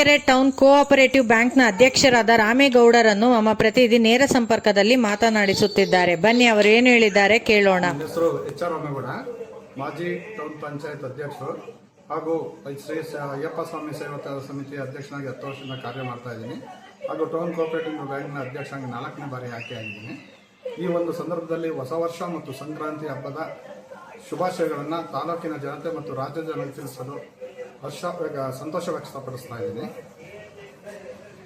Turuvekere town cooperative ಬ್ಯಾಂಕ್ನ ಅಧ್ಯಕ್ಷರಾದ ರಾಮೇಗೌಡರನ್ನು ನಮ್ಮ ಪ್ರತಿನಿಧಿ ನೇರ ಸಂಪರ್ಕದಲ್ಲಿ ಮಾತನಾಡಿಸುತ್ತಿದ್ದಾರೆ. ಬನ್ನಿ, ಅವರು ಏನು ಹೇಳಿದ್ದಾರೆ ಕೇಳೋಣ. ಹೆಸರು ಎಚ್ ಆರ್ ರಾಮೇಗೌಡ. ಮಾಜಿ ಟೌನ್ ಪಂಚಾಯತ್ ಅಧ್ಯಕ್ಷರು ಹಾಗೂ ಶ್ರೀ ಅಯ್ಯಪ್ಪ ಸ್ವಾಮಿ ಸೇವಾ ಸಮಿತಿ ಅಧ್ಯಕ್ಷನಾಗಿ ಹತ್ತು ವರ್ಷದಿಂದ ಕಾರ್ಯ ಮಾಡ್ತಾ ಇದ್ದೀನಿ. ಹಾಗೂ ಟೌನ್ ಕೋಆಪರೇಟಿವ್ ಬ್ಯಾಂಕ್ನ ಅಧ್ಯಕ್ಷನಾಗಿ ನಾಲ್ಕನೇ ಬಾರಿ ಆಯ್ಕೆಯಾಗಿದ್ದೀನಿ ಈ ಒಂದು ಸಂದರ್ಭದಲ್ಲಿ ಹೊಸ ವರ್ಷ ಮತ್ತು ಸಂಕ್ರಾಂತಿ ಹಬ್ಬದ ಶುಭಾಶಯಗಳನ್ನು ತಾಲೂಕಿನ ಜನತೆ ಮತ್ತು ರಾಜ್ಯದ ಜನತೆ ತಿಳಿಸಲು ಹರ್ಷ ಸಂತೋಷ ವ್ಯಕ್ತಪಡಿಸ್ತಾ ಇದ್ದೀನಿ.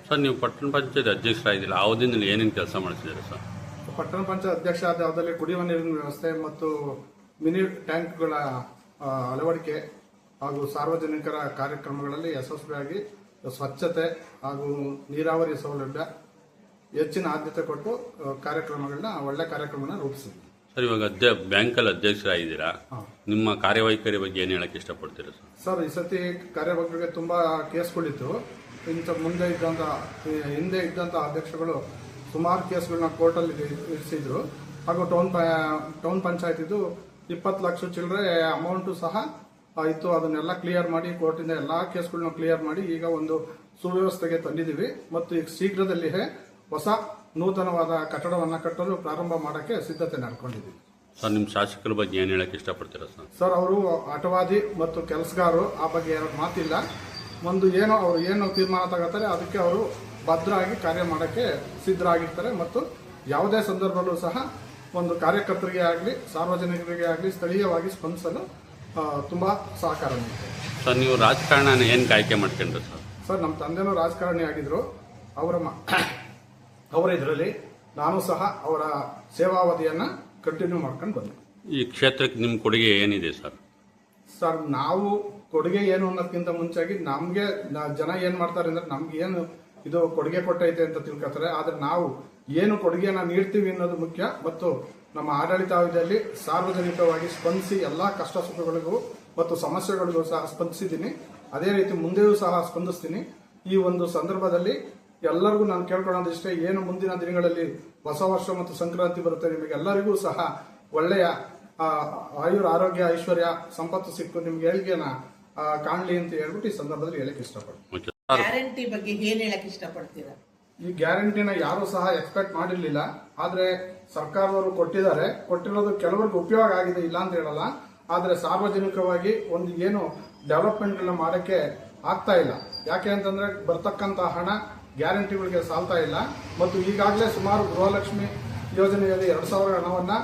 ಸರ್ ನೀವು ಪಟ್ಟಣ ಪಂಚಾಯತ್ ಅಧ್ಯಕ್ಷರಾಗಿದ್ದಿಲ್ಲ ಆ ಅವಧಿನಲ್ಲಿ ಏನೇನು ಕೆಲಸ ಮಾಡ್ತಿದ್ದೀರಿ ಸರ್? ಪಟ್ಟಣ ಪಂಚಾಯತ್ ಅಧ್ಯಕ್ಷ ಆದ ಕುಡಿಯುವ ನೀರಿನ ವ್ಯವಸ್ಥೆ ಮತ್ತು ಮಿನಿ ಟ್ಯಾಂಕ್ಗಳ ಅಳವಡಿಕೆ ಹಾಗೂ ಸಾರ್ವಜನಿಕರ ಕಾರ್ಯಕ್ರಮಗಳಲ್ಲಿ ಯಶಸ್ವಿಯಾಗಿ ಸ್ವಚ್ಛತೆ ಹಾಗೂ ನೀರಾವರಿ ಸೌಲಭ್ಯ ಹೆಚ್ಚಿನ ಆದ್ಯತೆ ಕೊಟ್ಟು ಕಾರ್ಯಕ್ರಮಗಳನ್ನ ಒಳ್ಳೆ ಕಾರ್ಯಕ್ರಮನ ರೂಪಿಸಿದ್ವಿ. ಸರ್ ಇವಾಗ ಅಧ್ಯ ಬ್ಯಾಂಕಲ್ಲಿ ಅಧ್ಯಕ್ಷರಾಗಿದ್ದೀರಾ? ನಿಮ್ಮ ಕಾರ್ಯವೈಖರಿ ಬಗ್ಗೆ ಏನು ಹೇಳಕ್ಕೆ ಇಷ್ಟಪಡ್ತೀರಾ ಸರ್? ಸರ್ ಈ ಸತಿ ಕಾರ್ಯವೈಖರಿಗೆ ತುಂಬಾ ಕೇಸ್ಗಳಿತ್ತು. ಇಂಥ ಮುಂದೆ ಇದ್ದಂಥ ಹಿಂದೆ ಇದ್ದಂಥ ಅಧ್ಯಕ್ಷಗಳು ಸುಮಾರು ಕೇಸ್ಗಳನ್ನ ಕೋರ್ಟಲ್ಲಿ ಇರಿಸಿದ್ರು. ಹಾಗೂ ಟೌನ್ ಟೌನ್ ಪಂಚಾಯತಿದು ಇಪ್ಪತ್ತು ಲಕ್ಷ ಚಿಲ್ಲರೆ ಅಮೌಂಟು ಸಹ ಆಯಿತು ಇತ್ತು. ಅದನ್ನೆಲ್ಲ ಕ್ಲಿಯರ್ ಮಾಡಿ ಕೋರ್ಟಿಂದ ಎಲ್ಲ ಕೇಸ್ಗಳನ್ನ ಕ್ಲಿಯರ್ ಮಾಡಿ ಈಗ ಒಂದು ಸುವ್ಯವಸ್ಥೆಗೆ ತಂದಿದ್ದೀವಿ. ಮತ್ತು ಈಗ ಶೀಘ್ರದಲ್ಲಿಯೇ ಹೊಸ ನೂತನವಾದ ಕಟ್ಟಡವನ್ನು ಕಟ್ಟಲು ಪ್ರಾರಂಭ ಮಾಡೋಕ್ಕೆ ಸಿದ್ಧತೆ ನಡ್ಕೊಂಡಿದ್ದೀವಿ. ಸರ್ ನಿಮ್ಮ ಶಾಸಕರ ಬಗ್ಗೆ ಏನು ಹೇಳಕ್ಕೆ ಇಷ್ಟಪಡ್ತೀರಾ ಸರ್? ಸರ್ ಅವರು ಆಟವಾದಿ ಮತ್ತು ಕೆಲಸಗಾರರು ಆ ಬಗ್ಗೆ ಎರಡು ಮಾತಿಲ್ಲ. ಒಂದು ಏನೋ ಅವರು ಏನು ತೀರ್ಮಾನ ತಗೋತಾರೆ ಅದಕ್ಕೆ ಅವರು ಭದ್ರಾಗಿ ಕಾರ್ಯ ಮಾಡೋಕ್ಕೆ ಸಿದ್ಧರಾಗಿರ್ತಾರೆ ಮತ್ತು ಯಾವುದೇ ಸಂದರ್ಭದಲ್ಲೂ ಸಹ ಒಂದು ಕಾರ್ಯಕರ್ತರಿಗೆ ಆಗಲಿ ಸಾರ್ವಜನಿಕರಿಗೆ ಆಗಲಿ ಸ್ಥಳೀಯವಾಗಿ ಸ್ಪಂದಿಸಲು ತುಂಬ ಸಹಕಾರ ಸರ್ ನೀವು ರಾಜಕಾರಣ ಏನು ಆಯ್ಕೆ ಮಾಡ್ಕೊಂಡ್ರಿ ಸರ್? ಸರ್ ನಮ್ಮ ತಂದೆನೂ ರಾಜಕಾರಣಿ ಆಗಿದ್ದರು ಅವರ ಮ- ಅವರ ಇದರಲ್ಲಿ ನಾನು ಸಹ ಅವರ ಸೇವಾವಧಿಯನ್ನ ಕಂಟಿನ್ಯೂ ಮಾಡ್ಕೊಂಡು ಬಂದೆ. ಈ ಕ್ಷೇತ್ರಕ್ಕೆ ನಿಮ್ಮ ಕೊಡುಗೆ ಏನಿದೆ ಸರ್? ಸರ್ ನಾವು ಕೊಡುಗೆ ಏನು ಅನ್ನೋದಕ್ಕಿಂತ ಮುಂಚಾಗಿ ನಮ್ಗೆ ಜನ ಏನ್ ಮಾಡ್ತಾರೆ ಅಂದ್ರೆ ನಮ್ಗೆ ಏನು ಇದು ಕೊಡುಗೆ ಕೊಟ್ಟೈತೆ ಅಂತ ತಿಳ್ಕೊತಾರೆ. ಆದ್ರೆ ನಾವು ಏನು ಕೊಡುಗೆನ ನೀಡ್ತೀವಿ ಅನ್ನೋದು ಮುಖ್ಯ. ಮತ್ತು ನಮ್ಮ ಆಡಳಿತಾವಧಿಯಲ್ಲಿ ಸಾರ್ವಜನಿಕವಾಗಿ ಸ್ಪಂದಿಸಿ ಎಲ್ಲಾ ಕಷ್ಟ ಸುಖಗಳಿಗೂ ಮತ್ತು ಸಮಸ್ಯೆಗಳಿಗೂ ಸಹ ಸ್ಪಂದಿಸಿದ್ದೀನಿ. ಅದೇ ರೀತಿ ಮುಂದೆಯೂ ಸಹ ಸ್ಪಂದಿಸ್ತೀನಿ. ಈ ಒಂದು ಸಂದರ್ಭದಲ್ಲಿ ಎಲ್ಲರಿಗೂ ನಾನು ಕೇಳ್ಕೊಳ್ಳೋದು ಇಷ್ಟೇ ಏನು ಮುಂದಿನ ದಿನಗಳಲ್ಲಿ ಹೊಸ ವರ್ಷ ಮತ್ತು ಸಂಕ್ರಾಂತಿ ಬರುತ್ತೆ ನಿಮಗೆಲ್ಲರಿಗೂ ಸಹ ಒಳ್ಳೆಯ ಆ, ಆಯುರ್ ಆರೋಗ್ಯ ಐಶ್ವರ್ಯ ಸಂಪತ್ತು ಸಿಕ್ಕು ನಿಮ್ಗೆ ಹೇಳಿಕೆನ ಆ, ಕಾಣ್ಲಿ ಅಂತ ಹೇಳ್ಬಿಟ್ಟು ಈ ಸಂದರ್ಭದಲ್ಲಿ ಹೇಳಕ್ ಇಷ್ಟಪಡ್ತೀನಿ. ಗ್ಯಾರಂಟಿ ಬಗ್ಗೆ ಏನ್ ಹೇಳಕ್ ಇಷ್ಟಪಡ್ತೀರಾ? ಈ ಗ್ಯಾರಂಟಿನ ಯಾರು ಸಹ ಎಕ್ಸ್ಪೆಕ್ಟ್ ಮಾಡಿರ್ಲಿಲ್ಲ ಆದ್ರೆ ಸರ್ಕಾರದವರು ಕೊಟ್ಟಿದ್ದಾರೆ. ಕೊಟ್ಟಿರೋದು ಕೆಲವರಿಗೆ ಉಪಯೋಗ ಆಗಿದೆ ಇಲ್ಲ ಅಂತ ಹೇಳಲ್ಲ. ಆದ್ರೆ ಸಾರ್ವಜನಿಕವಾಗಿ ಒಂದು ಏನು ಡೆವಲಪ್ಮೆಂಟ್ಗಳನ್ನ ಮಾಡಕ್ಕೆ ಆಗ್ತಾ ಇಲ್ಲ. ಯಾಕೆ ಅಂತಂದ್ರೆ ಬರ್ತಕ್ಕಂತ ಹಣ ಗ್ಯಾರಂಟಿಗಳಿಗೆ ಸಾಲ್ತಾ ಇಲ್ಲ. ಮತ್ತು ಈಗಾಗಲೇ ಸುಮಾರು ಗೃಹಲಕ್ಷ್ಮಿ ಯೋಜನೆಯಲ್ಲಿ ಎರಡು ಸಾವಿರ ಹಣವನ್ನ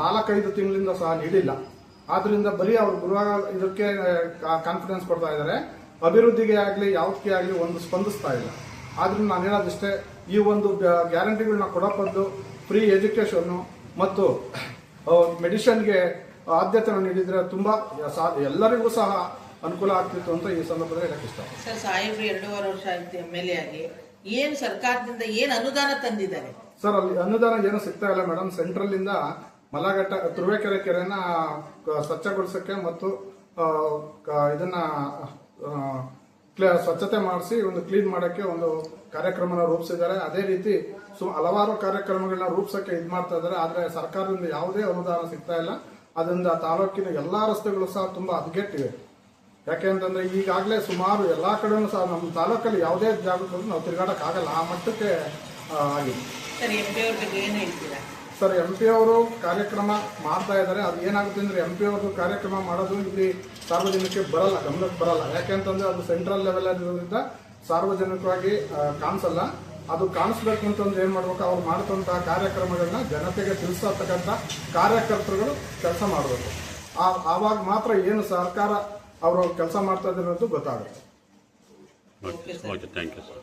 ನಾಲ್ಕೈದು ತಿಂಗಳಿಂದ ಸಹ ನೀಡಿಲ್ಲ. ಆದ್ರಿಂದ ಬರೀ ಅವರು ಗೃಹ ಇದಕ್ಕೆ ಕಾನ್ಫಿಡೆನ್ಸ್ ಕೊಡ್ತಾ ಇದ್ದಾರೆ. ಅಭಿವೃದ್ಧಿಗೆ ಆಗಲಿ ಯಾವುದಕ್ಕೆ ಆಗಲಿ ಒಂದು ಸ್ಪಂದಿಸ್ತಾ ಇಲ್ಲ. ಆದ್ರಿಂದ ನಾನು ಹೇಳೋದಿಷ್ಟೇ, ಈ ಒಂದು ಗ್ಯಾರಂಟಿಗಳನ್ನ ಕೊಡೋ ಫ್ರೀ ಎಜುಕೇಶನ್ ಮತ್ತು ಮೆಡಿಷನ್ಗೆ ಆದ್ಯತೆ ನೀಡಿದ್ರೆ ತುಂಬಾ ಎಲ್ಲರಿಗೂ ಸಹ ಅನುಕೂಲ ಆಗ್ತಿತ್ತು ಅಂತ ಈ ಸಂದರ್ಭದಲ್ಲಿ ಹೇಳಕ್ಕೆ ಇಷ್ಟ ಸರ್ ಎರಡೂವರೆ ವರ್ಷ ಆಯ್ತು ಎಂ ಎಲ್ ಎ ಆಗಿ. ಏನ್ ಸರ್ಕಾರದಿಂದ ಏನ್ ಅನುದಾನ ತಂದಿದ್ದಾರೆ? ಸರ್, ಅಲ್ಲಿ ಅನುದಾನ ಏನು ಸಿಗ್ತಾ ಇಲ್ಲ ಮೇಡಮ್. ಸೆಂಟ್ರಲ್ ಇಂದ ಮಲಘಟ್ಟ, ತುರುವೇಕೆರೆ ಕೆರೆನ ಸ್ವಚ್ಛಗೊಳಿಸಕ್ಕೆ ಮತ್ತು ಇದನ್ನ ಸ್ವಚ್ಛತೆ ಮಾಡಿಸಿ, ಒಂದು ಕ್ಲೀನ್ ಮಾಡಕ್ಕೆ ಒಂದು ಕಾರ್ಯಕ್ರಮನ ರೂಪಿಸಿದ್ದಾರೆ. ಅದೇ ರೀತಿ, ಸು, ಹಲವಾರು ಕಾರ್ಯಕ್ರಮಗಳನ್ನ ರೂಪಿಸಕ್ಕೆ ಇದು ಮಾಡ್ತಾ ಇದ್ದಾರೆ. ಆದ್ರೆ ಸರ್ಕಾರದಿಂದ ಯಾವುದೇ ಅನುದಾನ ಸಿಗ್ತಾ ಇಲ್ಲ. ಅದರಿಂದ ತಾಲೂಕಿನ ಎಲ್ಲಾ ರಸ್ತೆಗಳು ಸಹ ತುಂಬಾ ಹದಗೆಟ್ಟಿವೆ. ಯಾಕೆ ಅಂತಂದ್ರೆ ಈಗಾಗಲೇ ಸುಮಾರು ಎಲ್ಲಾ ಕಡೆನೂ ಸಹ ನಮ್ಮ ತಾಲೂಕಲ್ಲಿ ಯಾವುದೇ ಜಾಗಕ್ಕೂ ನಾವು ತಿರುಗಾಡಕ್ ಆಗಲ್ಲ ಆ ಮಟ್ಟಕ್ಕೆ ಆಗಿದೆ. ಸರ್ ಎಂ ಪಿ ಅವ್ರ ಹೇಳ್ತೀರಾ? ಸರ್ ಎಂ ಪಿ ಅವರು ಕಾರ್ಯಕ್ರಮ ಮಾಡ್ತಾ ಇದ್ದಾರೆ. ಅದು ಏನಾಗುತ್ತೆ ಅಂದ್ರೆ ಎಂ ಪಿ ಅವ್ರದ್ದು ಕಾರ್ಯಕ್ರಮ ಮಾಡೋದು ಇಲ್ಲಿ ಸಾರ್ವಜನಿಕಕ್ಕೆ ಬರಲ್ಲ ಗಮನಕ್ಕೆ ಬರಲ್ಲ. ಯಾಕೆಂತಂದ್ರೆ ಅದು ಸೆಂಟ್ರಲ್ ಲೆವೆಲ್ ಇರೋದ್ರಿಂದ ಸಾರ್ವಜನಿಕವಾಗಿ ಕಾಣಿಸಲ್ಲ. ಅದು ಕಾಣಿಸ್ಬೇಕು ಅಂತಂದ್ರೆ ಏನ್ ಮಾಡ್ಬೇಕು ಅವ್ರು ಮಾಡ್ತಂತ ಕಾರ್ಯಕ್ರಮಗಳನ್ನ ಜನತೆಗೆ ತಿಳಿಸತಕ್ಕಂಥ ಕಾರ್ಯಕರ್ತರುಗಳು ಕೆಲಸ ಮಾಡಬೇಕು. ಆವಾಗ ಮಾತ್ರ ಏನು ಸರ್ಕಾರ ಅವರು ಕೆಲಸ ಮಾಡ್ತಾ ಇದ್ದಿರೋದು ಗೊತ್ತಾಗುತ್ತೆ. Okay okay thank you sir